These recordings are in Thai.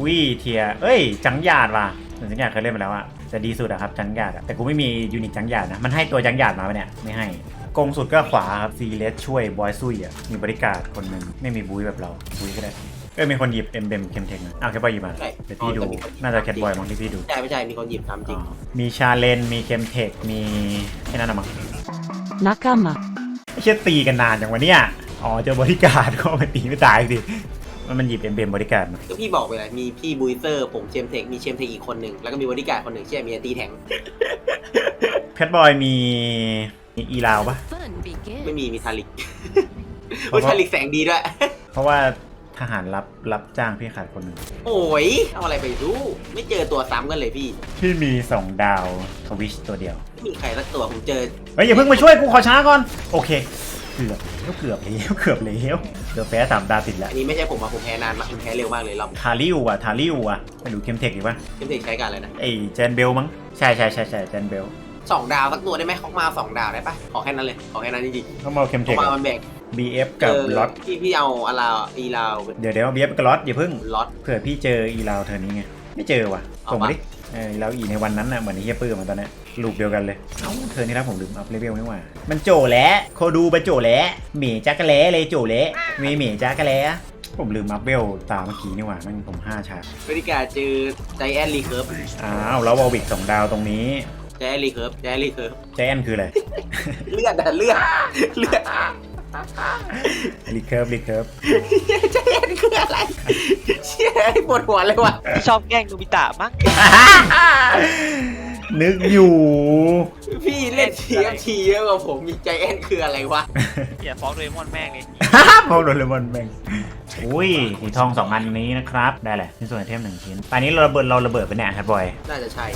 อุ้ยเทียเอ้ย จังหยาดว่ะเหมือนจังหยาดเคยเล่นมาแล้วอะแต่ดีสุดอะครับจังหยาดอะแต่กูไม่มียูนิตจังหยาดนะ มันให้ตัวจังหยาดมาปะเนี่ย ไม่ให้กงสุดก็ขวาครับซีเลสช่วยบอยซุยอะมีบริการดคนหนึ่งไม่มีบุยแบบเราบุยก็ได้เอ้ยมีคนหยิบเอ็มเบมเคมเทคนะอ้าวแคทบอยหยิบมาใช่เดี๋ยวพี่ดู น่าจะแคทบอยมั้งที่พี่ดู ใช่ไม่ใช่ มีคนหยิบทำจริงอ๋อมีชาเลน มีเคมเทค มีแค่นั้นนะมั้ง仲間ไม่ใช่ตีกันนานอย่างวันเนี้ยอ๋อเจอบริการดก็มาตีไม่ตายดิ มันมันหยิบเอ็มเบมบริการดมาก็พี่บอกไปเลยมีพี่บูยเซอร์ผมเชมเทคมีเชมเทคอีกคนหนึ่งแล้วก็มีบริการดคนหนึ่งเช่นมีตีแทงแคทบอยมีมีอีลาวปะ Fun begins ไม่มีมีทาริกเพราะโอ้ยว่าทาริกแสงดีด้วย เพราะว่าทหารรับรับจ้างพี่ขาดคนหนึ่งโอ้ยเอาอะไรไปรู้ไม่เจอตัวซ้ำกันเลยพี่พี่มี2ดาวทวิชตัวเดียว ไม่มีใครสักตัวผมเจอ เฮ้ยอย่าเพิ่งมาช่วยกูขอช้าก่อน โอเค เกือบแล้วเกือบแล้วเกือบแล้วเกือบแพ้สามดาวติดแล้วอันนี้ไม่ใช่ผมอะผมแพ้นานมากผมแพ้เร็วมากเลยรอบทาริวอะทาริวอะไปดูเคมเทคดีป่ะเชมเทคใช้กันอะไรนะไอ้เจนเบลมั้งใช่ใช่ใช่ใช่เจนเบลสองดาวสักตัวได้ไหมเขามาสองดาวได้ปะขอแค่นั้นเลยขอแค่นั้นจริงเขามาเคมเทเขามามันแบก BF กับล็อตพี่พี่เอาอาลาอีลาวเดี๋ยวเดี๋ยว BF กับล็อตอย่าเพิ่งล็อตเผื่อพี่เจออีลาวเธอนี้ไงไม่เจอว่ะส่งมาดิ เอออีลาวอีในวันนั้นน่ะเหมือนไอ้เฮียปื้มมาตอนเนี้ยลูกเดียวกันเลยเอ้าเธอนี่รับผมลืมอัพเลเวลนี่หว่า มันโจแหล้วโคดูไปโจแหล้วหมีจักรแล้เลยโจแหล้มีหมีจักรแล้ผมลืมอัพเวลตามเมื่อกี้นี่หว่าแมันผมห้าชาร์จบริการดเจอใจแอนรีเคิร์ฟอ้าวแล้ววอลวิกสองดาวตรงนี้ใจแอนรีเคิร์ฟใจแอนรีเคิร์ฟใจแอนคืออะไร เลือดอะเลือดเลือด รีเคิร์ฟรีเคิร์ฟใจแอนคืออะไร เชี่ยปวดหัวเลยว่ะที่ชอบแกล้งโนบิตะมั้งนึกอยู่ พี่เล่น TFT เยอะกว่าผมมีใจแอนคืออะไรวะอย่าฟ้องโดเรมอนแม่งเลยพอโดนเลมอนแม่งอุ้ยสีทองสองอันนี้นะครับ ได้แหละชิ้นส่วนไอเทมหนึ่งชิ้นตอนนี้เราระเบิดเราระเบิดไปเนี่ยครับบอย น่าจะใช่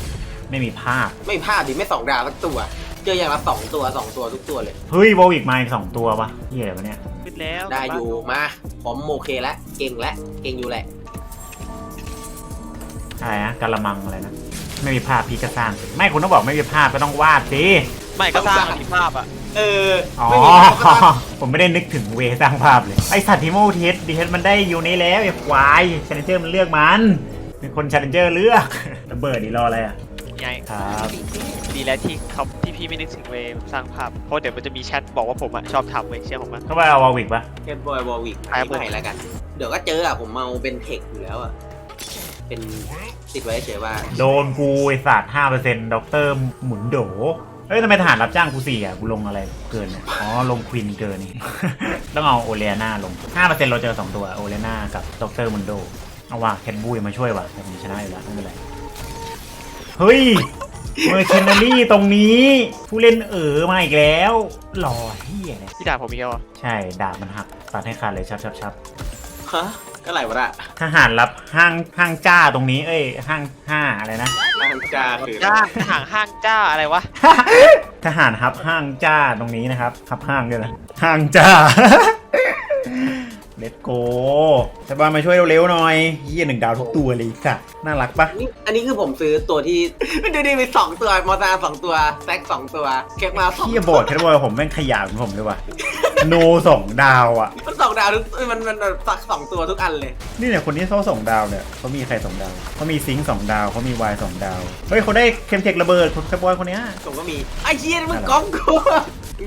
ไม่มีภาพ ไม่พลาดดิไม่สองดาวสักตัว เจออย่างละสองตัวสองตัวทุกตัวเลย เฮ้ยวอลวิกมาอีกสองตัวปะเฮียอะไรวะเนี่ยขึ้นแล้วได้อยู่มาผมโอเคแล้วเก่งแล้วเก่งอยู่แหละอะไรนะกะละมังอะไรนะไม่มีภาพพี่ก็สร้างสิไม่คุณต้องบอกไม่มีภาพก็ต้องวาดสิไม่ก็สร้างมีภาพอะเอออ๋อไม่มีก็ต้องผมไม่ได้นึกถึงเวสร้างภาพเลยไอสัตว์ทิโมเทสดีเทสมันได้อยู่นี้แล้วไอ้ควายชาเลนเจอร์มันเลือกมันเป็นคนชาเลนเจอร์เลือกระเบิดดีรออะไรอะ ไงครับดีแล้วที่เขาที่พี่ไม่นึกถึงเวย์สร้างภาพเพราะเดี๋ยวมันจะมีแชทบอกว่าผมอะชอบทำเว้ยเชื่อผมมั้ย ก็ไปเอาวอลวิกปะเกมบอยวอลวิกครับ ไม่ให้แล้วกัน เดี๋ยวก็เจออะผมเมาเป็นเทคอยู่แล้วอะเป็นติดไว้เฉยว่า โดนกูไอสัตว์ห้าเปอร์เซ็นต์ด็อกเตอร์หมุนโดเฮ้ยทำไมทหารรับจ้างกูสี่อะกูลงอะไรเกินเนี่ยอ๋อลงควินเกินนี่ ต้องเอาโอเลน่าลงห้าเปอร์เซ็นต์เราเจอสองตัวโอเลน่ากับด็อกเตอร์มุนโดเอาว่ะแคนบุยมาช่วยว่ะแต่ผมชนะอยู่แล้วไม่เป็นไร เฮ้ยเมอร์เชนนารี่ตรงนี้ ผู้เล่นเอ๋อมาอีกแล้วหล่อเฮียเนี่ยพี่ด่าผมอีกแล้วอะใช่ดาบมันหักตัดให้ขาดเลยชับชับชับฮะก็ไหลวะละทหารรับห้างห้างจ้าตรงนี้ เอ้ยห้างห้าอะไรนะ นางจาคือจ้าห่างห้างจ้าอะไรวะทหารฮับห้างจ้าตรงนี้นะครับฮับห้างด้วยนะห้างจ้า เลตโกแต่บ้านมาช่วยเร็วๆหน่อยเฮียหนึ่งดาวทุกตัวเลยค่ะน่ารักปะนี่อันนี้คือผมซื้อตัวที่ ดูดิมีสองตัว มอตาสองตัว แซกสองตัวเก็บมาสองเฮียโบดแคทบอยผมแม่งขยะเหมือนผมเลยว่ะโนสองดาวอะ มันสองดาวทุกมันมันมันสักสองตัวทุกอันเลย นี่เนี่ยคนนี้เขาสองดาวเนี่ยเขามีใครสองดาวเขามีซิงค์สองดาวเขามีวายสองดาว เฮ้ยเขาได้เคมเทคระเบิดคนแคทบอยคนเนี้ยผมก็มีไอ้เชี่ยนี่มึงก้องกู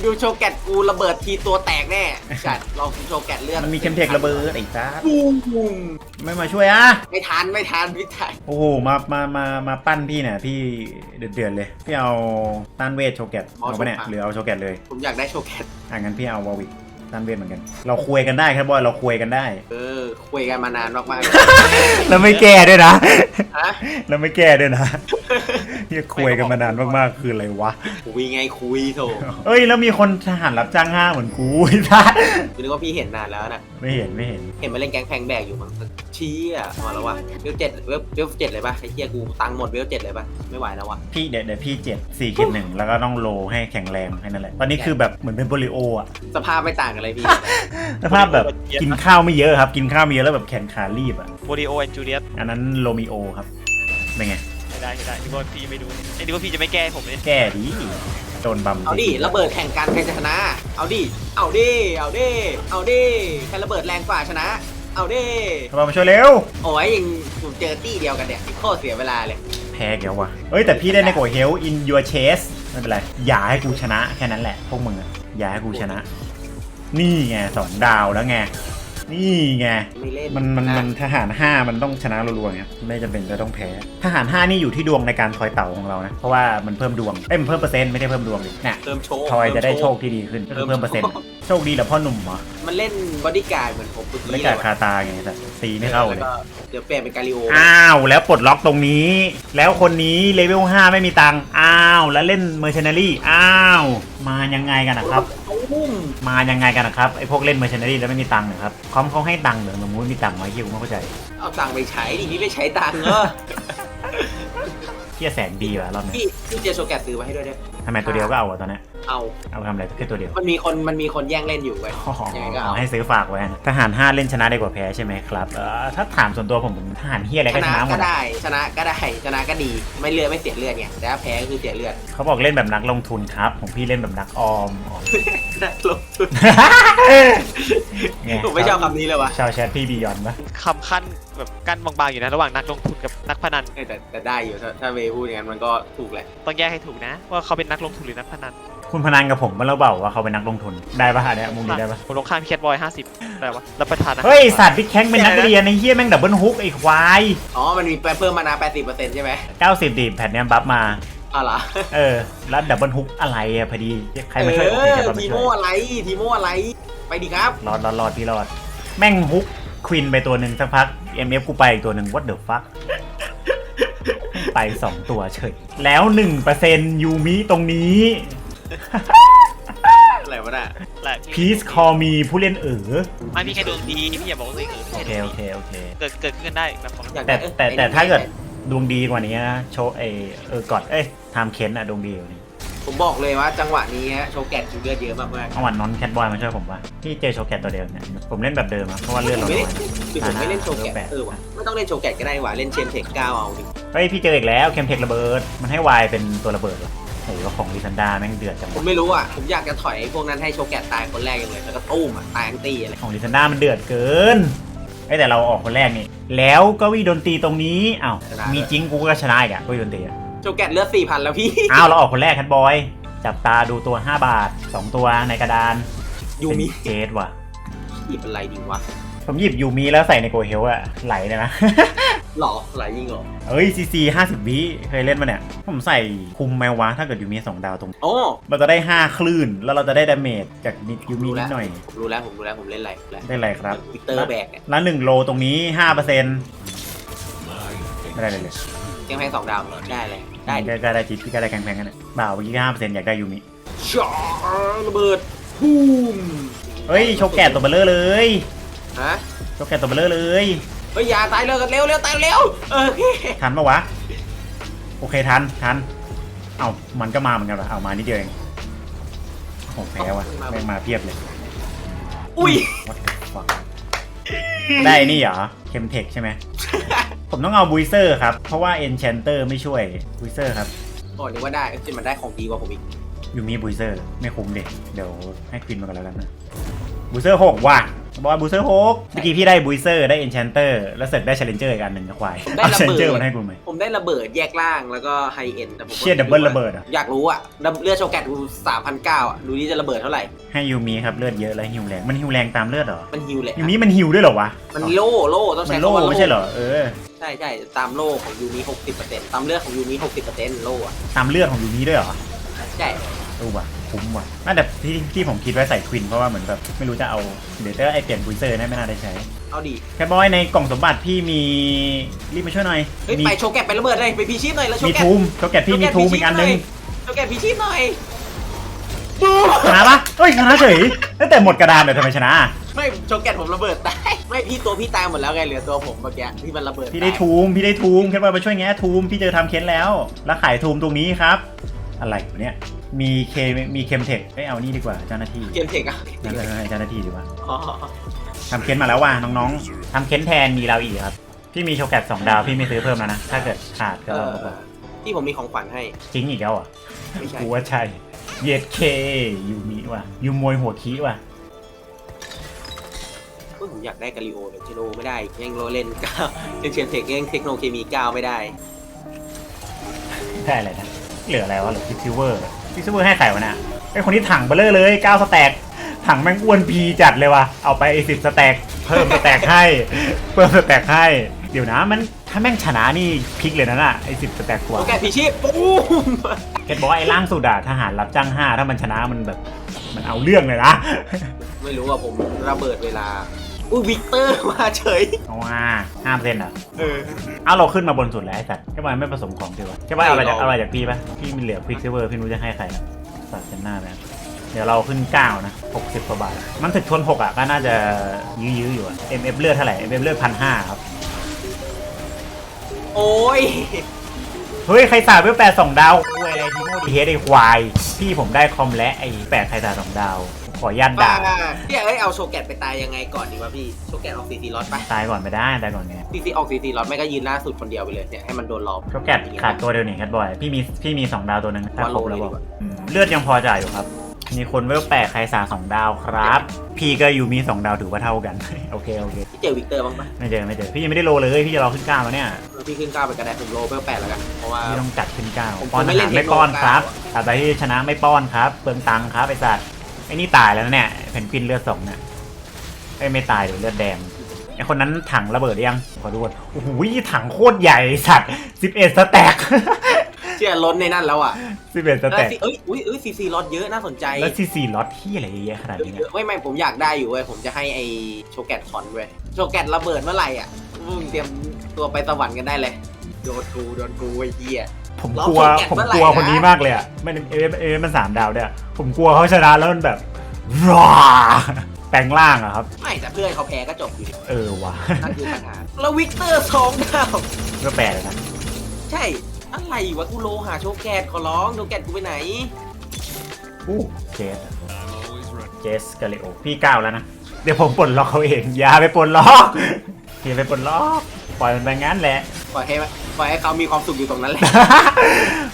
ดูโชว์แกตกูระเบิดทีตัวแตกแน่จัดลองโชว์แกตเลือดมันมีเคมเทคระเบิดไอ้ซ่าบูมไม่มาช่วยอะ ไม่ทันไม่ทันพี่ไทยโอ้โหมามามามาปั้นพี่เนี่ยพี่เดือดๆเลยพี่เอาต้านเวทโชเกตเอาปะเนี่ยหรือเอาโชเกตเลย ผมอยากได้โชว์แกตอะงั้นพี่เอาวอวิก ต้านเวทเหมือนกัน เราคุยกันได้ครับบอยเราคุยกันได้ เออ คุยกันมานานมากๆเลยเราไม่แก้ด้วยนะฮะเราไม่แก้ด้วยนะเฮียคุยกันมานานมากๆคืออะไรวะคุยไงคุยโถเอ้ยแล้วมีคนทหารรับจ้างห้าเหมือนกูไอ้ท่าคือนึกว่าพี่เห็นนานแล้วนะไม่เห็นไม่เห็น เห็นมาเล่นแก๊งแพงแบกอยู่มั้งเชี้อะมาแล้ววะเวลเจ็ดเวลเวลเจ็ดเลยป่ะไอ้เหี้ยกูตังค์หมดเวลเจ็ดเลยป่ะไม่ไหวแล้ววะพี่เดี๋ยวเดี๋ยวพี่เจ็ดสี่เกตหนึ่งแล้วก็ต้องโลให้แข็งแรงแค่นั้นแหละตอนนี้คือแบบเหมือนเป็นโปลิโออะสภาพไม่ต่างกันเลยพี่ สภาพแบบกินข้าวไม่เยอะครับ กินข้าวไม่เยอะแล้วแบบแขนขารีบอะโมดิโอแอนจูเลียสอันนั้นโรมิโอครับเป็นไงไม่ได้ไม่ได้นึกว่าพี่ไม่ดูไอ้นึกว่าพี่จะไม่แก้ผมเลยแก้ดีโดนบัมเอาดิระเบิดแข่งกันใครจะชนะ เอาดิ เอาดิ เอาดิ เอาดิ ใครระเบิดแรงกว่าชนะ เอาดิ เข้ามาช่วยเร็ว โอ้ยยังผมเจอตี้เดียวกันเนี่ยโคตรเสียเวลาเลย แพ้เกี่ยวว่ะเอ้ยแต่พี่ได้ในโกเฮล in your chest ไม่เป็นไร อย่าให้กูชนะแค่นั้นแหละ พวกมึงอะอย่าให้กูชนะ นี่ไงสองดาวแล้วไง นี่ไง ไม่เล่นมันมันนะมันทหาร5มันต้องชนะรัวๆไงไม่จำเป็นจะต้องแพ้ ทหาร5นี่อยู่ที่ดวงในการทอยเต่าของเรานะ เพราะว่ามันเพิ่มดวง เอ้ยมันเพิ่มเปอร์เซ็นต์ไม่ได้เพิ่มดวงดิเนี่ยเติมโชว์ทอยจะได้โชคเติมที่ดีขึ้นก็คือเพิ่เพิ่มมเปอร์เซ็นต์ โชคดีเหรอพ่อหนุ่มเหรอมันเล่นบอดี้การ์ดเหมือนผมเมื่อกี้ไม่กาดคาตาไงแต่ตีไม่เข้าเลยแวก็เดี๋ยวเปลี่ยนเป็นกาลิโออ้าว แล้วปลดล็อกตรงนี้ แล้วคนนี้เลเวล5ไม่มีตังค์อ้าว แล้วเล่นเมอร์เชนารี่อ้าว มายังไงกันนะครับ ตุ้มมายังไงกันนะครับไอพวกเล่นเมอร์เชนารี่แล้วไม่มีตังค์นะครับคอมเขาให้ตังค์เหรือสมมติมีตังค์ไหมคิวไม่เข้าใจเอาตังค์ไปใช้ดิพี่ไม่ใช้ตังค์เออเที่ยแสนดีว่ะรอบนี้พี่พี่เจโชแกตซื้อมาให้ด้วยได้ไหมทำไมตัวเดียวก็เอาอะตอนเนี้ย เอาเอาไปทำอะไรแค่ตัวเดียวมันมีคนมันมีคนแย่งเล่นอยู่ไว้ยอ๋อยังไงก็เอาให้ซื้อฝากไว้นะทหาร5เล่นชนะได้กว่าแพ้ใช่ไหมครับเออถ้าถามส่วนตัวผมผมทหารเฮียอะไรชก็ชนะนะหมก็ดอะได้ชนะก็ได้ชนะก็ดีไม่เลือดไม่เสียเลือดไงแต่ถ้าแพ้ก็คือเสียเลือดเขาบอกเล่นแบบนักลงทุนครับของพี่เล่นแบบนักออมอ๋อได้ลงทุนไงผมไม่ชอบคำนี้เลยวะชาวแชทพี่บียอนปะคำขั้นแบบกั้นบางๆอยู่นะระหว่างนักลงทุนกับนักพนันเออแต่แต่ได้อยู่ถ้าถ้าเวย์พูดอย่างนั้นมันก็ถูกแหละ ต้องแยกให้ถูกนะ ว่าเขาเป็นนักลงทุนหรือนักพนัน คุณพนันกับผมมันแล้วเปล่าว่าเขาเป็นนักลงทุนได้ปะอันเนี้ยมุมนี้ได้ปะผมลงข้ามพี่แคทบอยห้าสิบอะไรวะรับประทานอาหารเฮ้ยสัตว์บิ๊กแข้งเป็นนักเรียนไอ้เฮียแม่งดับเบิลฮุกไอ้ควายอ๋อมันมีเพิ่มมานา80%ใช่ไหม90ดีแผ่นเนี้ยบัฟมาเอาล่ะเออแล้วดับเบิลฮุกอะไรอะพอดีใครมาช่วยเอโอเคอใครมาทีช่โมวยอะไรทีโมอะไรไปดีครับรอดรอดรอดพี่รอด แม่งฮุกควินไปตัวหนึ่งสักพัก MF กูไปอีกตัวหนึ่ง what the fuck ไปสองตัวเฉยแล้ว1%ยูมิตรงนี้ อะไรวะน่ะแหละ Peace call me ผู้เล่นเอ๋อไม่พี่แค่ดวงดีพี่อย่าบอกว่าตัวเองเออโอพี่เคแค่ดวโองเคดีโอเค เกิดเกิดขึ้นได้แบบของอยากแต่ได้เออแต่ไอ้แต่นี่ถ้าเกิดดวงดีกว่านี้นะโชว์ไอเออกอดเอ้ยไทม์เคนอะดวงดีกว่านี้ผมบอกเลยว่าจังหวะนี้ฮะโชว์แกตคิวเลือดเยอะมากมากเอาวันนอนแคทบอยมาช่วยผมปะที่เจอโชว์แคทตัวเดิมเนี่ยผมเล่นแบบเดิมอะเพราะว่าๆเลือดเราไม่น้เล่อนยคือผมไม่เล่นโชว์แกตแปดเออว่ะไม่ต้องเล่นโชว์แกตก็ได้ว่ะเล่นเชมเทคเก้าเอาดิเฮ้ยพี่เจออีกแล้วเคมเทคระเบิด มันให้วายเป็นตัวระเบิดเหรอ โอ้โหของลิซันดาแม่งเดือดจังผมวะไม่รู้อะ ผมอยากจะถอยไอ้พวกนั้นให้โชว์แกตตายคนแรกอย่างเลยแล้วก็ตู้มอะตายทั้งตีอะไรของลิซันดามันเดือดเกินไอยแต่เราออกคนแรกนี่ แล้วก็วีดนตรีตรงนี้อ้าวมีจริงกูก็ชนะอีกอะก็วีดนตรีอะ โชว์แกตเลือดสี่พันแล้วพี่ อ้าวเราออกคนแรกคันบอย จับตาดูตัว 5 บาท 2 ตัวในกระดานยูมิเป็นเจดว่ะ หยิบอะไรดีวะ ผมหยิบยูมีแล้วใส่ในโกเฮลอะไหลเลยนะ หล่อไหลยิงเหรอเอ้ยซีซีห้าสิบวิเคยเล่นมาเนี่ย ผมใส่คุมแมววะถ้าเกิดยูมีสองดาวตรง โอ้เราจะได้5คลื่น แล้วเราจะได้ดาเมจจากนิดยูมีนิดหน่อย ผมรู้แล้วผมรู้แล้วผมเล่นอะไรแล้วได้ไรครับวิกเตอร์แบกเนี่ยแล้วหนึ่งโลตรงนี้ห้าเปอร์เซ็นต์ไม่ได้เลยเลยเกมแพงสองดาวได้เลยได้ดิได้ได้ได้จีพี่ก็ได้แข็งแพงกันเนี่ยบ่าวเมื่อกี้ห้าเปอร์เซ็นต์อยากได้ยูมิชอระเบิดบูมเฮ้ยโชว์แกะตัวเบลเลอร์เลยฮะโชว์แกะตัวเบลเลอร์เลย เฮ้ยอย่าตายเร็วกันเร็วเร็วตายเร็วเออโอเคทันปะวะ โอเคทันทัน เอามันก็มาเหมือนกันวะเอามานิดเดียวเองโอ้โหแพ้ว่ะแม่งมาเพียบเลย อุ้ย What the fuck ได้นี่เหรอเคมเทคใช่ไหม ผมต้องเอาบุยเซอร์ครับ เพราะว่า Enchanter ไม่ช่วยบุยเซอร์ครับโอ้นึกว่าได้จริงมันได้ของดีกว่าผมอีกยูมีบุยเซอร์ ไม่คุ้มเด็กเดี๋ยวให้ควินมากันแล้วกันนะบุยเซอร์หกว่ะ บอกว่าบุยเซอร์หกเมื่อกี้พี่ได้บุยเซอร์ได้ Enchanter แล้วเสร็จได้ Challenger อีกอันหนึ่งนะควายได้เอาระเบิด Challenger มาให้กูไหม ผมได้ระเบิดแยกล่างแล้วก็ไฮเอ็นแต่ผมก็เชี่ย double ระเบิดอะ อยากรู้อะเลือดโชว์แกตดูสามพันเก้าอะดูนี่จะระเบิดเท่าไหร่ ให้ยูมีครับเลือดเยอะและฮิวแรงมันฮิวแรงตามเลือดเหรอมันฮิวเลยยูมีมันฮิวด้วยเหรอวะมันโล่โล่ต้องมัใช้นโล่คำว่าไม่ใช่เหรอเออใช่ใช่ตามโล่ของยูมิหกสิบเปอร์เซ็นต์ตามเลือดของยูมิหกสิบเปอร์เซ็นต์โล่อะตามเลือดของยูมีด้วยเหรอใช่ เออว่ะ คุ้มว่ะน่าแต่ที่ที่ผมคิดไว้ใส่ควินเพราะว่าเหมือนแบบไม่รู้จะเอาเดี๋ยวจะไอเปลี่ยนบุยเซอร์นะไม่น่าได้ใช้ เอาดีแคทบอยในกล่องสมบัติพี่มีรีบมาช่วยหน่อยเฮ้ยมีไปโชว์แกตไประเบิดเลยไปพีชีพหน่อยแล้วโชมีว์แกตทูมโชเกตพี่มีทูมอีกอันนึงโชว์แกตพีชีพหน่อยชนะปะเฮ้ยชนะเฉยเอ้ยแต่หมดกระดานเลยทำไมชนะ ไม่โชว์แกตผมระเบิดตายไม่พี่ตัวพี่ตายหมดแล้วไงเหลือตัวผมเมื่อกี้ที่มันระเบิดพี่ได้ตาย ทูมพี่ได้ทูมแคทบอยมาช่วยแง้ทูมพี่เจอทำเค้นแล้ว แล้วขายทูมตรงนี้ครับ อะไรวะเนี่ยมีเคมีเคมเทคเอ้ยเอานี่ดีกว่าเจ้าหน้าที่เกมเทคอะนั่นเลยเจ้าหน้าที่ดีกว่าอ๋อทำเค้นมาแล้วว่ะน้องๆทำเค้นแทนมีเราอีกครับพี่มีโชเกตสองดาวพี่ไม่ซื้อเพิ่มแล้วนะถ้าเกิดขาดเอก็อบอกที่ผมมีของขวัญให้ จริงอีกแล้วเหรอะไม่ใช่กูว่าใช่เย็ดเคยูมิว่ะยูมวยหัวคีว่ะเฮ้ยผมอยากได้กาลิโอเลยเชโนไม่ได้ยังโรเลนเก้ายังเชียนเทคยังเทคโนเคมีเก้าไม่ได้ ได้อะไรนะ เหลืออะไรวะเหลือคิกซิเวอร์คิกซิเวอร์ให้ใครวะน่ะไอคนที่ถังเบลเลอร์เลย9สแต็กถังแม่งอ้วนพีจัดเลยว่ะเอาไปสิบสแต็กเพิ่มสแต็กให้เพิ่มสแต็กให้เดี๋ยวนะมันถ้าแม่งชนะนี่พลิกเลยนะน่ะไอสิบสแต็กกว่าโอเคพีชีพปูมเกตบอกว่าไอ้ล่างสุดอะทหารรับจ้างห้าถ้ามันชนะมันแบบมันเอาเรื่องเลยนะไม่รู้ว่าผมระเบิดเวลา อุ้ยวิกเตอร์มาเฉย เอาว่าห้ามเซนอะเออ เอาเราขึ้นมาบนสุดแล้วไอ้สัตว์แค่ว่าไม่ผสมของดีวะแค่ว่าเอาอะไรจากไม่หรอกเอาอะไรจากพี่ปะพี่มีเหลือควิกซิเวอร์พี่รู้จะให้ใครอะสัตว์เซนหน้าไปนะเดี๋ยวเราขึ้น 9 นะ 60กว่าบาท มันถึกทน 6 อะ ก็น่าจะยื้อๆอยู่อะ MF เลือดเท่าไหร่ MF เลือดพันห้าครับ โอ้ย เฮ้ย ใครสาดเวลแปดสองดาวคุยอะไรทีโมดีเฮดไอควาย พี่ผมได้คอมและไอแปดใครสาดสองดาว ขอยันบ้าด่าพี่เอ้ยเอาโชว์แกตไปตายยังไงก่อนดีวะพี่โชว์แกตออกซีซีล็อตไปตายก่อนไปได้ตายก่อนไงซีซีออกซีซีล็อตไม่ก็ยืนหน้าสุดคนเดียวไปเลยเนี่ยให้มันโดนล้อมก็แกะขาดตัวเดียวนี่แคทบอยพี่มีพี่มีสองดาวตัวหนึงถ้าครบแล้วบอกว่าโลเลยดีกว่าอืมเลือดยังพอจ่ายอยู่ครับ มีคนเวลแปดใครสาสองดาวครับ พี่ก็อยู่มีสองดาวถือว่าเท่ากันโอเคโอเคพี่เจอวิกเตอร์บ้างปะไม่เจอไม่เจอพี่ยังไม่ได้โลเลยพี่จะรอขึ้นเก้าแล้วเนี่ยเออพี่ขึ้นเก้าไปกระไดผมโลเพิ่มแปดแล้วกันเพราะว่าพี่ต้องจัดขึ้นเก้าผมป้อนไม่อาเล่หารนไม่ป้อนเทคโนครับเก้าแต่ใดที่ชนะไม่ป้อนครับเปลืองตังค์ครับไอ้สัตว์ ไอ้นี่ตายแล้วนะเนี่ยเพนกวินเลือดสองเนี่ยไอ้ยไม่ตายเดี๋ยวเลือดแดงไอ้คนนั้นถังระเบิดหรือยังขอดูก่อนโอ้โหถังโคตรใหญ่ไอ้สัตว์สิบเอ็ดสแต็กเชื่อล้นในนั่นแล้วอะสิบเอ็ดสแล้วแต็กซีเอ้ยอุ้ยเอ้ยซีซีล็อตเยอะน่าสนใจแล้วซีซีล็อตที่อะไรเยอะแยะขนาดนี้เยเนี่ยอะไม่ไม่ผมอยากได้อยู่เว้ยผมจะให้ไอโชว์แกตคอนเว้ยโชว์แกตระเบิดเมื่อไหร่อะมึงเตรียมตัวไปสวรรค์กันได้เลยโดนกูโดนกูไอ้เหี้ย ผมเรากลัวโฟกัสผมเมื่อไหร่กลัวนะคนนี้มากเลยอะไม่เอเอเอมันสามดาวด้วยอะผมกลัวเขาชนะแล้วมันแบบว้าแปลงร่างอะครับ ไม่แต่เพื่อนเขาแพ้ก็จบอยู่ดีเออว่ะนั่นคือปัญหาแล้ววิกเตอร์สองดาวก็แปลเลยนะใช่อะไรวะกูโลหาโชว์แกตขอร้องโชว์แกตกูไปไหนอู้เจสเจสกาเลโอพี่ก้าวแล้วนะ เดี๋ยวผมปลดล็อกเขาเอง อย่าไปปลดล็อกอย่าไปปลดล็อก ปล่อยมันไปงั้นแหละ ปล่อยให้ ปล่อยให้เขามีความสุขอยู่ตรงนั้นแหละ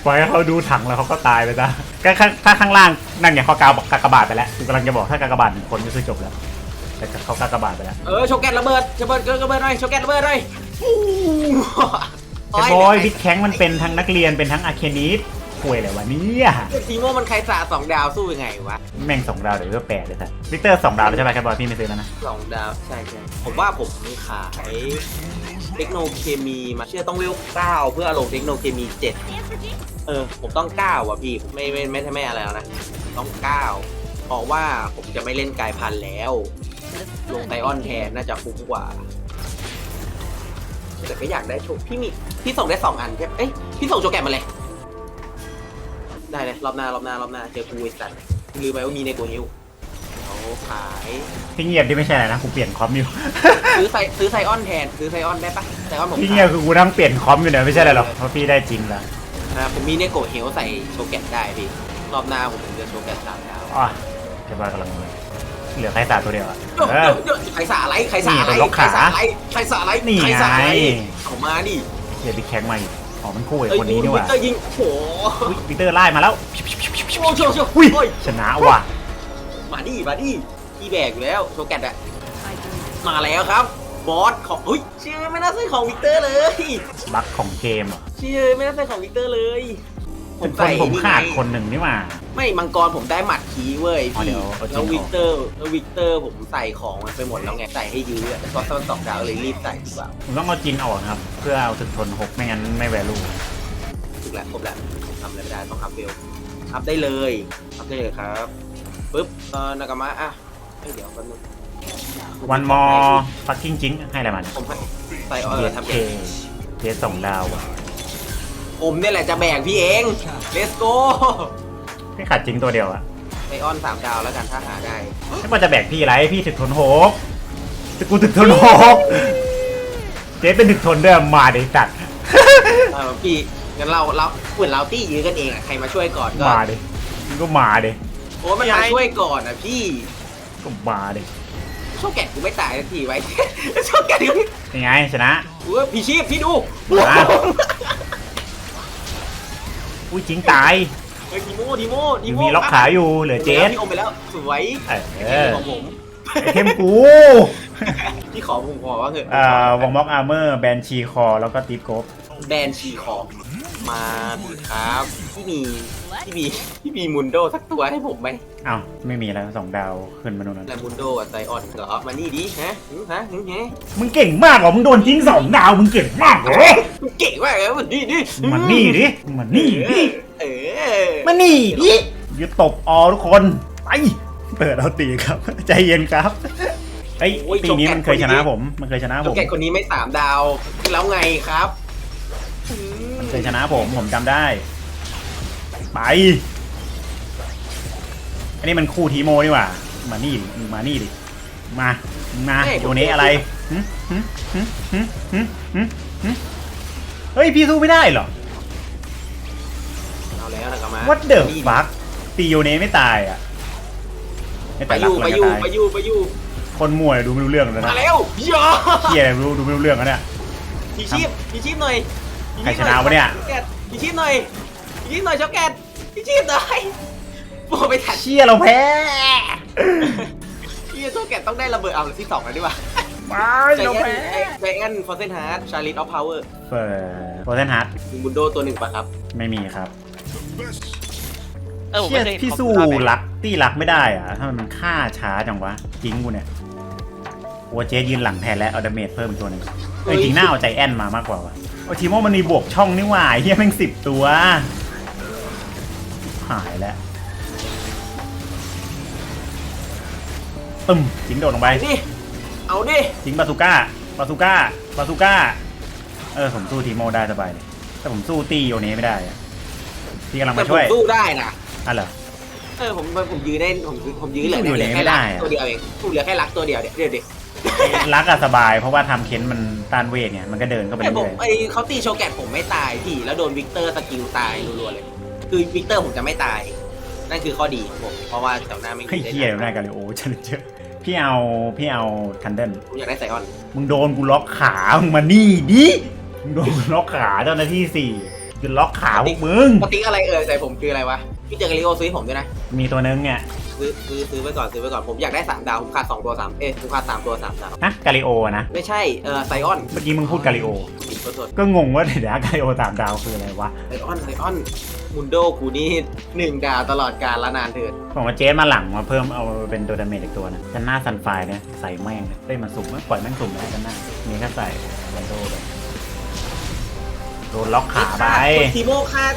ปล่อยให้เขาดูถังแล้วเขาก็ตายไปซะก็ข้างถ้าข้างล่างนั่นไงเขากาวกากบาทไปแล้วคือกำลังจะบอกถ้ากากบาทหนึ่งคนก็คือจบแล้วแต่เขากากบาทไปแล้วเออโชว์แกตระเบิดระเบิดระเบิดหน่อยโชว์แกตระเบิดหน่อยฟู้ไอ้บอยบิ๊กแข้งมันเป็นทั้งนักเรียนเป็นทั้งอาเคนิสป่วยอะไรวะเนี่ยทีโม่มันใครสาสองดาวสู้ยังไงวะแม่งสองดาวเดี๋ยวก็แปดเลยสัสวิกเตอร์สองดาวแล้วใช่ไหมครับบอยพี่ไม่ซื้อแล้วนะสองดาวใช่ใช่ผมว่าผมขาย เทคโนเคมีมาเชื่อต้องเวลเก้าเพื่อลงเทคโนเคมีเจ็ดเออ ผมต้องเก้าว่ะพี่ไม่ไม่ไม่ใช่ไม่อะไรแล้วนะ ต้องเก้าเพราะว่าผมจะไม่เล่นกายพันธุ์แล้ว ลงไตออนแทนน่าจะคุ้มกว่า แต่ก็อยากได้โชว์พี่มีพี่ส่งได้สองอันใช่เอ้ยพี่ส่งโชว์แกะมาเลย ได้เลยรอบหน้ารอบหน้ารอบหน้าเจอกูไอ้สัตว์ลืมไปว่ามีในโกฮิว ขาขายที่เงียบที่ไม่ใช่อะไรนะกูเปลี่ยนคอมอยู่ ซื้อไซซื้อไซออนแทนซื้อไซออนได้ปะไซออนผมที่เงียบคือกูนั่งเปลี่ยนคอมอยู่เนี่ยไม่ใช่อะไรหรอกเพราะพี่ได้จริงแล้วอ่าผมมีเนโกะเฮลใส่โชว์แกตได้พี่รอบหน้าผมถึงจะโชว์แกตสามดาวอ๋อเดี๋ยวบอยกำลังเลยเหลือใครสาดตัวเดียวอะเดี๋ยวเออเดี๋ยวเดี๋ยวใครสาอะไรใครสาอะไรนี่เป็นล็อกใครขา สาอะไรใครสาอะไรนี่ใครสาอะไรไงเอามาดิเดี๋ยวบิ๊กแข้งมาอีกอ๋อมันคู่กับเอ้ยคนนี้นี่หว่าวิกเตอร์ยิงโอ้โหอุ๊ยวิกเตอร์ไล่มาแล้วโอ้โหโชว์โชว์อุ้ยโอ้ยชนะว่ะ มาดิมาดิพี่แบกอยู่แล้วโชว์แกตอะมาแล้วครับบอสของเฮ้ยเชื่อไม่น่าใช่ของวิกเตอร์เลยบัคของเกมเหรอะเชื่อไม่น่าใช่ของวิกเตอร์เลยเป็นคนใส่ผมขาดไงคนหนึ่งนี่หว่าไม่มังกรผมได้หมัดคีเว้ยอ๋อเดี๋พี่ยวเอาจริงแล้ววิกเตอร์แล้ววิกเตอร์ผมใส่ของมันไปหมดแล้วไงใส่ให้ยื้ออะแต่ก็ต้นสองดาวเลยรีบใส่ดีกว่าผมต้องเอาจินออกนะครับ เพื่อเอาถึกทนหกไม่งั้นไม่แวลูถูกแล้วครบแล้วผมทำอะไรไม่ได้ต้องอัพเวลอัพได้เลยอัพได้เลยครับ ปึ๊บเออนากามะอะเอ้ยเดี๋ยวแป๊บนึงวันมอฟักกิ้งจิงให้อะไรมันผมให้ใส่เออทำเคเองเทสสองดาวอะผมเนี่ยแหละจะแบกพี่เอง let's go พี่ขาดจริงตัวเดียวอะไอออนสามดาวแล้วกันถ้าหาได้ไม่ว่าจะแบกพี่ไรพี่ถึกทนหกแต่กูถึกทนหกเจ๊เป็นถึกทนด้วยมาเด็จัดเออพี่งั้นเราเราเหมือนเราตี้ยื้อกันเองอะใครมาช่วยก่อนก็มาเด็มันก็มาเด็ โอ้มันมาช่วยก่อนอะพี่ก็มาเด็โชคแกะกูไม่ตายสักทีไว้ โชคแกะกูไม่ยังไงชนะเว้ยพี่ชีพพี่ดูอะอุ้ยจริงตายเฮ้ยทีโม่ทีโม่ทียังโม่มีล็อกขาอยู่เหลือเจสพี่อมไปแล้วสวยเอไอ้อของผมไอเทมกูพี่ขอผมขอว่าเถอะอ่าวองม็อกอาร์เมอร์แบนชีคอแล้วก็ตีฟโกฟแบรนด์ชีคอมาดีครับที่มี ที่มีที่มีมุนโดสักตัวให้ผมไหมอ้าวไม่มีแล้วสองดาวขึ้นมาโน่นแล้นะวมุนโดกับไซออนเหรอมานี่ดิฮะหึฮะหึฮะมึงเก่งมากเหรอมึงโดนทิ้งสองดาวมึงเก่งมากเหรอมึงเก่งมากเลยมันนี่ดิมันนี่ดิมันนี่ดิเออมันนี่ดิยึดตบออทุกคนไปเปิดเอาตีครับ ใจเย็นครับไอ้ยปีนี้มันเคยชนะผมมันเคยชนะโจผมแกตคนนี้ไม่สามดาวแล้วไงครับอืมเคยชนะผมผมจำได้ ไป อันนี้มันคู่ทีโมนี่หว่า มานี่ดิมึงมานี่ดิ มามึงมาโยเนะอะไรหึหึหึหึหึหึหึเฮ้ย พี่สู้ไม่ได้เหรอ เอาแล้วนะครับมา What the fuck ตีโยเนะไม่ตายอะไม่ไปแต่อหลักยู่เลไปยอจะยู่ตายไปอยู่ไปอยู่คนมั่วดูไม่รู้เรื่องเลยมานะแล้วยอเฮียอะไรไม่รู้ดูไม่รู้เรื่องแล้วเนี่ย พี่ชีพพี่ชีพหน่อยใครชนะวะเนี่ย พี่ชีพหน่อย พี่ชีพหน่อยช็อกแกตพี่ชีพหน่อยโอ้ไปถัดเชี่ยเราแพ้พี่ช็อกแกตต้องได้ระเบิดเอาที่สองแล้วดีกว่าไม่ใจเราแอนแพ้ใจแอนฟอร์เซนฮาร์ดชาลิตออฟพาวเวอร์เปิดโปรเทนฮาร์ดมีบุนโดตัวหนึ่งปะครับ ไม่มีครับเออผมเชี่ไม่ยเคยเห็นพี่คอมสู้พิวเตอร์แบบรักตี้รักไม่ได้อะถ้ามันฆ่าช้าจังวะจริงกูเนี่ยโอเจยืนหลังแทนแล้วเอาดาเมจเพิ่มอีกตัวหนึ่งเออจริงหน้าเอาใจแอนมามากกว่าวะโอทีโมมันมีบวกช่องนี่หว่าเฮียแม่งสิบตัว หายแล้วตึมจิงโดดลงไปดิเอาดิ จิงบาซูก้าบาซูก้าบาซูก้า เออ ผมสู้ทีโมได้สบายเลยแต่ผมสู้ตี้โยเนะไม่ได้อะพี่กำลังแต่มาผช่วมยสู้ได้นะ อะเหรอ เออผมผมยื้อได้ผมผมยื้อเหลืออยู่เหลืไหนอไม่แค่ได้รักอะ ตัวเดียวเองผมเหลือแค่รักตัวเดียวเดี๋ยวเดี๋ยวเดี๋ยวรักอะสบาย เพราะว่าทำเค้นมันต้านเวทเนี่ยมันก็เดินเข้าไปแต่ผมเรื่อยไอเขาตีโชว์แกตผมไม่ตายพี่แล้วโดนวิกเตอร์สกิลตายรัวๆเลย คือวิกเตอร์ผมจะไม่ตาย นั่นคือข้อดีของผม เพราะว่าแถวหน้าไม่ๆเฮ้ยได้เฮียได้กันเลยโอ้ฉันเจอพี่เอาพี่เอาทันเดิลผมอยากได้ไซออนมึงโดนกูล็อกขามึงมานี่ดิมึงโดนกูล็อกขาเจ้าหน้าที่สี่คือล็อกขาพวกมึงปกติอะไรเอ่ยใส่ผมคืออะไรวะ พี่เจอกันริโอซื้อให้ผมด้วยนะ มีตัวนึงเนี่ยซื้อซื้อซื้อไว้ก่อนซื้อไว้ก่อนผมอยากได้สามดาวผมขาดสองตัวสามเอ๊ะผมขาดสามตัวสามดาวนะกาลิโอนะ ไม่ใช่เออไซออนเมื่อกี้มึงพูดกาลิโอ ผิดขอโทษก็งงว่าเดี๋ยวนะกาลิโอสามดาวคืออะไรวะไซออนไซออนมุนโดกูนี่หนึ่งดาวตลอดกาลละนานเถิดผมว่าเจสมาหลังมาเพิ่มเอาเป็นตัวดาเมจอีกตัวนะจันหน้าซันไฟเนี่ยใส่แม่งเลยเต้ยมันสุ่มปล่อยแม่งสุ่มแล้วจันหน้านี่ก็ใส่แวนโดไปโดนล็อกขาไปทีโมคาด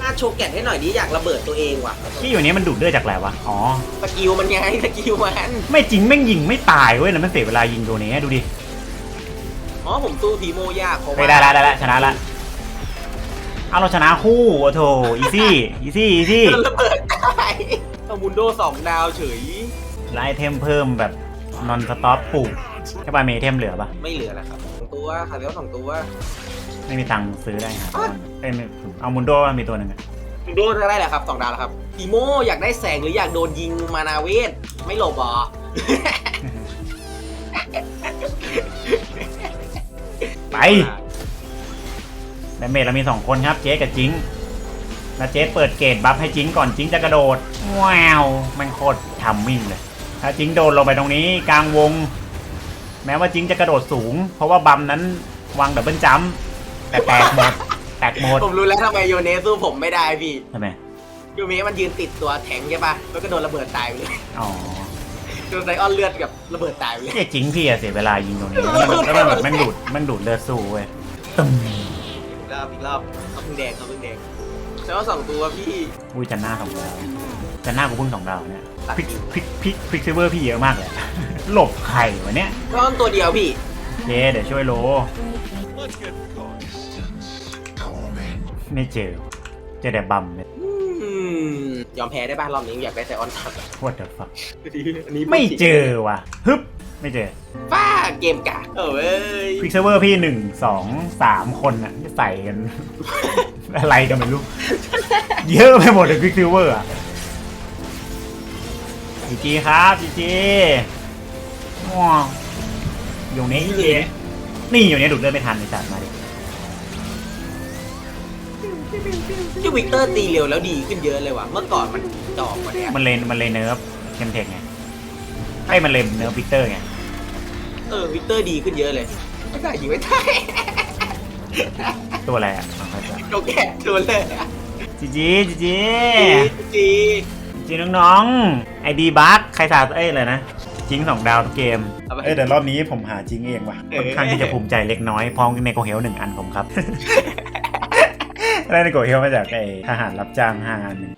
คาดโชว์แกตให้หน่อยดิอยากระเบิดตัวเองว่ะที่อยู่นี้มันดูดเลือดจากอะไรวะอ๋อ สกิลมันไงสกิลมันไม่จริงแม่งยิงไม่ตายเว้ยแล้วมันเสียเวลายิงตัวนี้ดูดิ อ๋อผมสู้ทีโมยากเพราะไปว่าได้ละได้ละชนะละเอาเราชนะคู่โอ้โถอีซี่อีซี่อีซี่มันระเบิดได้เอามุนโดสองดาวเฉย ไลท์เทมเพิ่มแบบนอนสต็อปปลูกใช่ป่ะเมเทมเหลือปะไม่เหลือแล้วครับสองตัวขาดแล้วสองตัว ไม่มีตังค์ซื้อได้ครับเอ้ยไม่เอามุนโดมีตัวหนึ่งอะมุนโดได้แหละครับสองดาวแล้วครับทีโมอยากได้แสงหรืออยากโดนยิงมานาเวทไม่หลบเหรอ ไปดาเมจเรามีสองคนครับ เจ๊กับจิงแล้วเจ๊เปิดเกตบัฟให้จิงก่อนจิงจะกระโดด ว้าว มันโคตรทำมิ่งเลย ถ้าจิงโดดลงไปตรงนี้กลางวง แม้ว่าจิงจะกระโดดสูง เพราะว่าบัมนั้นวางดับเบิลจัมป์แต่แตกหมด แตกหมด ผมรู้แล้วทำไมโยเนสสู้ผมไม่ได้พี่ทำไมโยเนสมันยืนติดตัวแทงใช่ปะแล้วก็โดนระเบิดตายไปเลย อ๋อ โดนไซออนเลือดกับระเบิดตายไปเลย เจ๊จิงพี่อะเสียเวลายิงตรงนี้แล้วมันแล้วมันแบบแม่งดูดแม่งดูดเลือดสู้เว้ยตึมอีกรอบอีกรอบเขาเพิ่งแดงเขาเพิ่งแดงแต่ว่าสองตัวพี่อุ้ยจันหน้าสองดาวจันหน้ากูเพิ่งสองดาวเนี่ยตัดพิกคิวพิกพิกพิกเซเวอร์พี่เยอะมากเลยหลบไข่วะเนี่ยก้อนตัวเดียวพี่เจ๊เดี๋ยวช่วยโลไม่เจอเจอแต่บัมเนี่ยอืม ยอมแพ้ได้ป่ะรอบนี้อยากได้ไซออนตัด what the fuck อันนี้ไม่เจอว่ะฮึบไม่เจอป้าเกมกะเอ้ยพิกเซเวอร์พี่หนึ่งสองสามคนอะใส่กัน อะไรกันไม่รู้ เยอะไปหมดเลยพิกเซเวอร์อะจีจีครับจีจีว้าวอยู่นี้เลยนี่อยู่นี้ดูดเลือดไม่ทันเลยจัดมาดิ ที่วิกเตอร์ตีเร็วแล้วดีขึ้นเยอะเลยว่ะ เมื่อก่อนมันดอกกว่าเนี้ยมันเลยมันเลยเนิร์ฟเทมเทคไงไอ้ยมันเลยเนิร์ฟวิกเตอร์ไงเออวิกเตอร์ดีขึ้นเยอะเลยไม่ได้ยิงไม่ได้ตัวอะไรอะเอาเข้าใจโดนแกะโดนเลยจีจีจีจีจีจีน้องๆไอดีบัคใครสาเอ้ยเลยนะจิงสองดาวทุกเกม เอาไป เอ้ยแต่รอบนี้ผมหาจิงเองว่ะเออ ค่อนข้างที่จะภูมิใจเล็กน้อยเพองในโกเฮลหนึ่งอันผมครับ ได้ในโกเฮลมาจากไอทหารรับจ้างห้างานหนึ่ง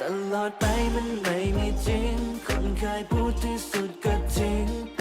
ตลอดไปมันไม่มีจริงคนเคยพูดที่สุดก็จริง